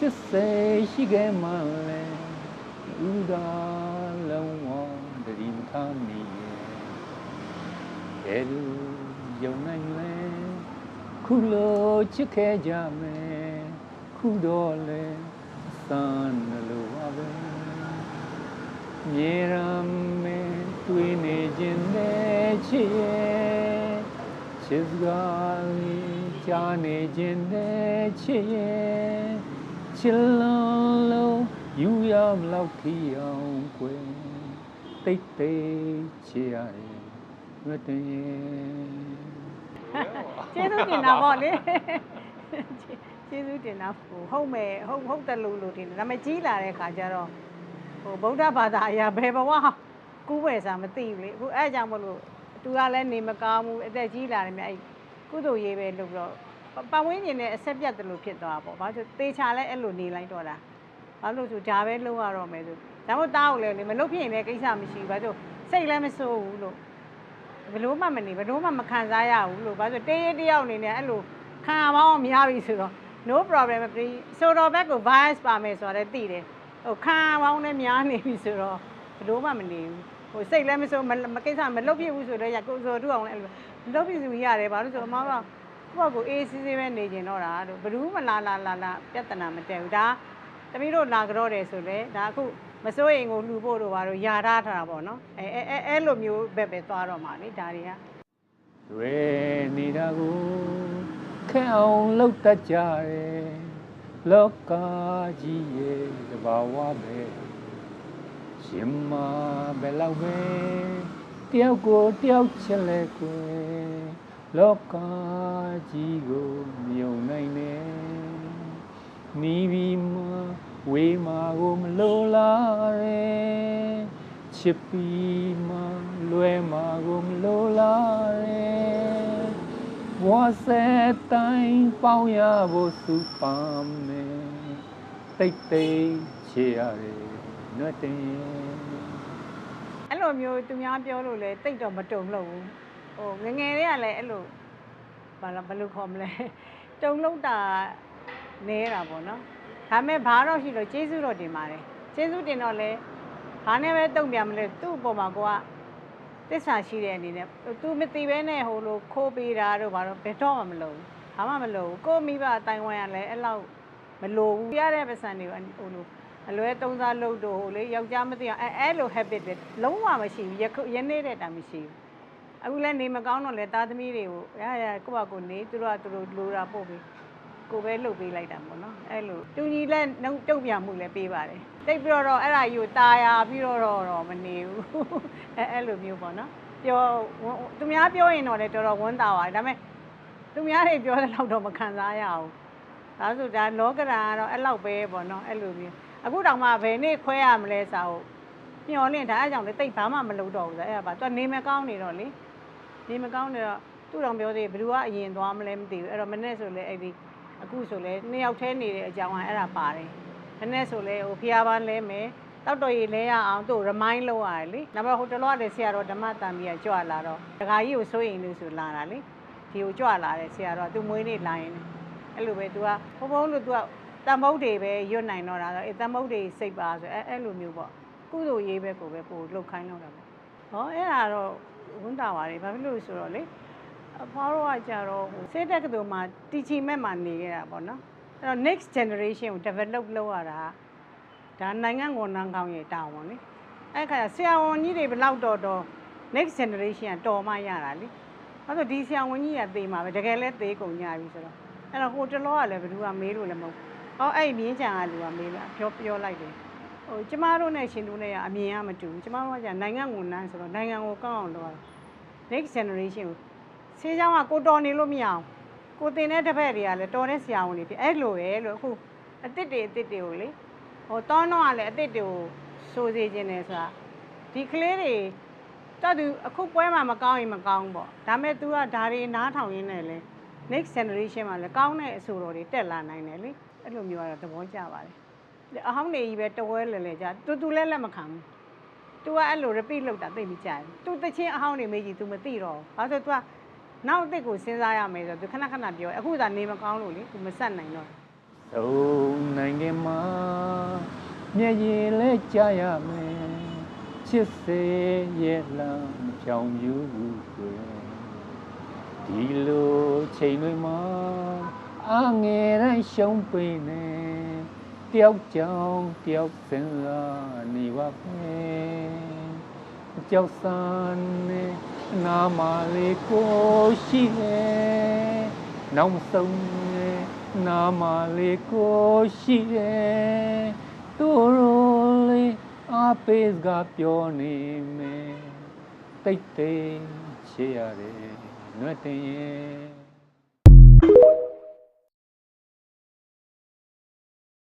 ချစ်စိတ်ရှိခဲ့မှလဲဥဒါလုံးဝတတိမထားမိရဲ့ဘယ်လိုယုံနိုင်လဲခုလိုချစ်ခဲ့ကြမယ်ခုတော့လဲသမ်းလို့ပါပဲမြေရမဲတွေ့နေခြင်းနဲ့ချစ်ရဲ့ချစ်စကားလေးကြားနေခြင်းနဲ့ချစ်ရဲ့ ချစ်လုံးလုံးယူရမလောက်ထီအောင်ကွယ်တိတ်တိတ်ချစ်ရတယ်မတည်ရဲ့ကျေးဇူးတင်တာပေါ့လေကျေးဇူးတင်တာဟိုဟုတ်မယ်ဟုတ်ဟုတ်တယ်လို့လို့တင်တယ်ဒါပေမဲ့ကြီးလာတဲ့ခါကျတော့ဟိုဗုဒ္ဓဘာသာအရာဘယ်ဘဝကူးဝယ်စာမသိဘူးလေအခုအဲအကြောင့်မလို့သူကလည်းနေမကောင်းဘူးအသက်ကြီးလာတယ်မြတ်အဲ့ကုသိုလ်ရေးပဲလုပ်ပြီးတော့ ပတ်ဝန်းကျင်နဲ့အဆက်ပြတ်တယ်လို့ဖြစ်သွားတာပေါ့ဘာလို့သေချာလဲအဲ့လိုနေလိုက်တော့တာဘာလို့ဆိုဒါပဲလုပ်ရတော့မယ်ဆိုဒါမှမဟုတ်တားကိုလည်းလေမလုပ်ဖြစ်ရင်လည်းကိစ္စမရှိဘူးဘာလို့စိတ်လည်းမဆိုးဘူးလို့ဘယ်လို့မှမနေဘယ်လို့မှမခံစားရဘူးလို့ဘာလို့တေးရတယောက်အနေနဲ့အဲ့လိုခံရမောင်းများပြီဆိုတော့ no problem ပြီဆိုတော့ဘက်ကို bias ပါမယ်ဆိုတော့လည်းသိတယ်ဟိုခံရမောင်းလည်းများနေပြီဆိုတော့ဘယ်လို့မှမနေဘူးဟိုစိတ်လည်းမဆိုးမမကိစ္စမလုပ်ဖြစ်ဘူးဆိုတော့ရကိုယ်ဆိုတူအောင်လည်းအဲ့လိုမလုပ်ဖြစ်ဘူးရတယ်ဘာလို့ဆိုတော့အမေက ကိုယ့်ဘက်ကိုအေးစီးစီးပဲနေကျင်တော့တာတို့ဘယ်လို့မလာလာလာလာပြဿနာမတက်ဘူးဒါတမီးတို့လာကြတော့တယ်ဆိုလေဒါအခုမစိုးရင်ကိုလှူဖို့တို့ဘာတို့ယာထားထားတာပေါ့နော်အဲအဲအဲအဲ့လိုမျိုးဘက်ပဲသွားတော့မှာလေဒါတွေကရဲနေတာကိုခဲအောင်လောက်တတ်ကြတယ်လောကကြီးရဲ့တဘာဝပဲရှင်မဘယ်လောက်ပဲတယောက်ကိုတယောက်ချစ်လဲကွယ် လောကကြီးကိုမြုံနိုင်နေနီးပြီးမှဝေးမှာကိုမလိုလားရဲ့ချစ်ပြီးမှလွယ်မှာကိုမလိုလားရဲ့ဘဝဆက်တိုင်းပေါင်းရဖို့စုပမ်းမယ်တိတ်တိတ်ချေရတယ်နှွတ်တင်အဲ့လိုမျိုးသူများပြောလို့လဲတိတ်တော့မတုံလို့ဘူး ဟိုငယ်ငယ်လေးကလည်းအဲ့လိုဘာလဲဘယ်လိုခေါ်မလဲတုံလုံးတာနဲတာပေါ့နော်ဒါမဲ့ဘာတော့ရှိတော့ကျေးဇူးတော့တင်ပါတယ်ကျေးဇူးတင်တော့လဲဘာနဲ့ပဲတုံပြန်မလဲသူ့အပေါ်မှာကိုကတစ္ဆာရှိတဲ့အနေနဲ့သူမသိပဲနဲ့ဟိုလိုခိုးပေးတာတို့ဘာတော့ဘယ်တော့မှမလုပ်ဘူးဘာမှမလုပ်ဘူးကိုမိဘအတိုင်းဝိုင်းရလဲအဲ့လောက်မလိုဘူးရတဲ့ပစံတွေကိုဟိုလိုအလွဲသုံးစားလုပ်တော့ဟိုလေယောက်ျားမသိအောင်အဲအဲ့လို habit တွေလုံးဝမရှိဘူးယခုယနေ့တဲ့တာမရှိဘူး အခုလည်းနေမကောင်းတော့လေသားသမီးတွေကိုရရကိုယ့်ဘာကိုနေသူတို့ကသူတို့လိုတာပို့ပြီးကိုပဲလှုပ်ပေးလိုက်တာပေါ့နော်အဲ့လိုတူညီလက်နှုတ်တုတ်ပြန်မှုလည်းပေးပါတယ်တိတ်ပြီးတော့တော့အဲ့ဒါယူตาရပြီးတော့တော့တော့မနေဘူးအဲအဲ့လိုမျိုးပေါ့နော်ပြောသူများပြောရင်တော့လေတော်တော်ဝမ်းသာပါတယ်ဒါပေမဲ့သူများတွေပြောတဲ့လောက်တော့မခံစားရဘူးဒါဆိုဒါလောကဓာတ်ကတော့အဲ့လောက်ပဲပေါ့နော်အဲ့လိုမျိုးအခုတောင်မှဘယ်နေ့ခွဲရမလဲစာဟုတ်ညှော်လင့်ဒါအဲ့ကြောင့်လေတိတ်ဘာမှမလုပ်တော့ဘူးဆိုအဲ့ဒါပါသူကနေမကောင်းနေတော့လေ နေမကောင်းနေတော့သူ့တော်ပြောသေးဘယ်သူကအရင်သွားမလဲမသိဘူးအဲ့တော့မနေ့ဆိုလေအဲ့ဒီအခုဆိုလေနှစ်ယောက်ထဲနေတဲ့အကြောင်းကအဲ့ဒါပါတယ်မနေ့ဆိုလေဟိုဖျားပန်းလဲမယ်တောက်တော်ရည်လဲရအောင်သူ့ remind လုပ်ရတယ်လေနောက်တော့ဟိုတလောကတည်းဆရာတော်ဓမ္မတန်ကြီးကကြွလာတော့ဒကာကြီးကိုစိုးရင်လို့ဆိုလာတာလေဒီကိုကြွလာတယ်ဆရာတော်သူမွေးနေ့လာရင်အဲ့လိုပဲ तू ကဘုံဘုံလို့ तू ကတန်မုတ်တွေပဲရွတ်နိုင်တော့တာဆိုအဲတန်မုတ်တွေစိတ်ပါဆိုအဲအဲ့လိုမျိုးပေါ့ကုသိုလ်ရေးပဲကိုပဲပို့လှုပ်ခိုင်းတော့တာပေါ့ဟောအဲ့ဒါတော့ ဝန်တာပါတယ်ဘာဖြစ်လို့လဲဆိုတော့လေအဖွားတော့ကကြတော့ဟိုစေတက်ကတူမှာတီချီမဲ့မှာနေခဲ့တာပေါ့နော်အဲ့တော့ next generation ကို develop လုပ်ရတာဒါနိုင်ငံကိုနန်းကောင်းရဲ့တာဝန်လေအဲ့ခါဆရာဝန်ကြီးတွေဘယ်လောက်တော့တော့ next generation ကတော်မှရတာလေဘာလို့ဒီဆရာဝန်ကြီးကသေမှာပဲတကယ်လဲသေကုန်ကြပြီဆိုတော့အဲ့တော့ဟိုတလောကလည်းဘယ်သူကမေးလို့လည်းမဟုတ်ဘူး။အော်အဲ့ဒီမြင်းကြံကလူကမေးလာပြောပြောလိုက်တယ်။ ဟိုကျမတို့နဲ့ရှင်တို့နဲ့ကအမြင်ကမတူဘူးကျမတို့ကနိုင်ငံငုံနှမ်းဆိုတော့နိုင်ငံကိုကောင်းအောင်လုပ်ရတာ next generation ကိုဆေးကြောင်းကကိုတော်နေလို့မရအောင်ကိုတင်တဲ့တစ်ဖက်တွေကလည်းတော်တဲ့ဆရာဝန်တွေဖြစ်အဲ့လိုပဲလို့အခုအစ်စ်တွေအစ်စ်တွေကိုလေဟိုတောင်းတော့ကလည်းအစ်စ်တွေကိုစိုးစေခြင်းနဲ့ဆိုတာဒီကလေးတွေတော်သူအခုပွဲမှာမကောင်းရင်မကောင်းပေါ့ဒါမဲ့ तू ကဒါတွေနားထောင်ရင်းနဲ့လဲ next generation မှာလဲကောင်းတဲ့အဆိုတော်တွေတက်လာနိုင်တယ်လေအဲ့လိုမျိုးကတော့သဘောကျပါတယ် အဟောင်းနေကြီးပဲတဝဲလဲလဲကြတူတူလဲလက်မခံဘူး तू ကအဲ့လို repeat လုပ်တာသိပ်မကြိုက်ဘူး तू တချင်းအဟောင်းနေမေးကြည့် तू မသိတော့ဘူးဘာလို့ तू ကနောက်အစ်စ်ကိုစဉ်းစားရမယ်ဆိုတော့ तू ခဏခဏပြောအခုသာနေမကောင်းလို့လေ तू မဆက်နိုင်တော့ စ သုံးနိုင်ငံမှာမျက်ရည်လဲကြရမယ်ချစ်စေရဲ့လမ်းဖြောင်ယူွယ်ဒီလိုချိန်တွေမှာအငယ်တိုင်းရှုံးပိနေ တယောက်ကြောင်တယောက်စင်လာနေပါပဲကြောက်စမ်းနဲ့နာမလေးကိုရှိရဲ့နောက်မဆုံးရဲ့နာမလေးကိုရှိရဲ့သူတို့လေးအပေးကပြောနေမယ်တိတ်တိတ်ချေရတယ်နှွတ်တင်ရဲ့